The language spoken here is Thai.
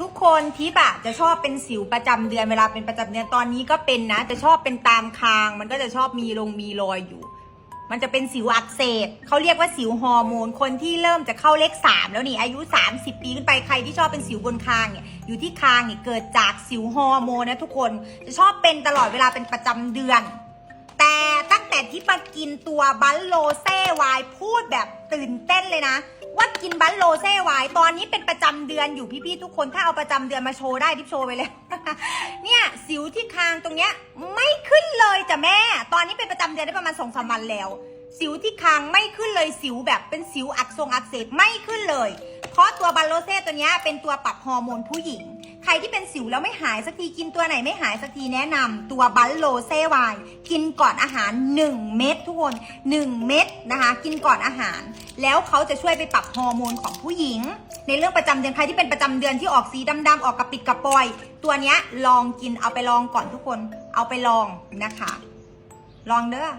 ทุกคนทิปอะจะชอบเป็นสิวประจำเดือนเวลาเป็นประจำเดือนตอนนี้ก็เป็นนะ จะชอบเป็นตามคาง มันก็จะชอบมีลงมีรอยอยู่ มันจะเป็นสิวอักเสบเขาเรียกว่าสิวฮอร์โมน คนที่เริ่มจะเข้าเลขสามแล้วนี่อายุ 30 ปีขึ้นไปใครที่ชอบเป็นสิวบนคางเนี่ยอยู่ที่คางเนี่ยเกิดจากสิวฮอร์โมนนะทุกคนจะชอบเป็นตลอดเวลาเป็นประจำเดือน ที่มากินตัวบัลโลเซ่วายพูดแบบตื่นเต้นเลยนะ ว่ากินบัลโลเซ่วายตอนนี้เป็นประจำเดือนอยู่พี่ๆทุกคนถ้าเอาประจำเดือนมาโชว์ได้ทิปโชว์ไปเลย เนี่ยสิวที่คางตรงเนี้ยไม่ขึ้นเลยจ้ะแม่ ตอนนี้เป็นประจำเดือนได้ประมาณสองสามวันแล้ว สิวที่คางไม่ขึ้นเลยสิวแบบเป็นสิวอักทรงอักเสบไม่ขึ้นเลย เพราะตัวบัลโลเซ่ตัวเนี้ยเป็นตัวปรับฮอร์โมนผู้หญิง ใครที่เป็นสิวแล้วไม่หายสักทีกินตัวไหนไม่หายสักทีแนะนำตัวบัลโลเซวายกินก่อนอาหาร 1 เม็ดทุกคน 1 เม็ดนะคะ กินก่อนอาหาร แล้วเขาจะช่วยไปปรับฮอร์โมนของผู้หญิง ในเรื่องประจำเดือนใครที่เป็นประจำเดือนที่ออกสีดำๆออกกระปิดกระปอย ตัวเนี้ยลองกินเอาไปลองก่อนทุกคน เอาไปลองนะคะ ลองเด้อ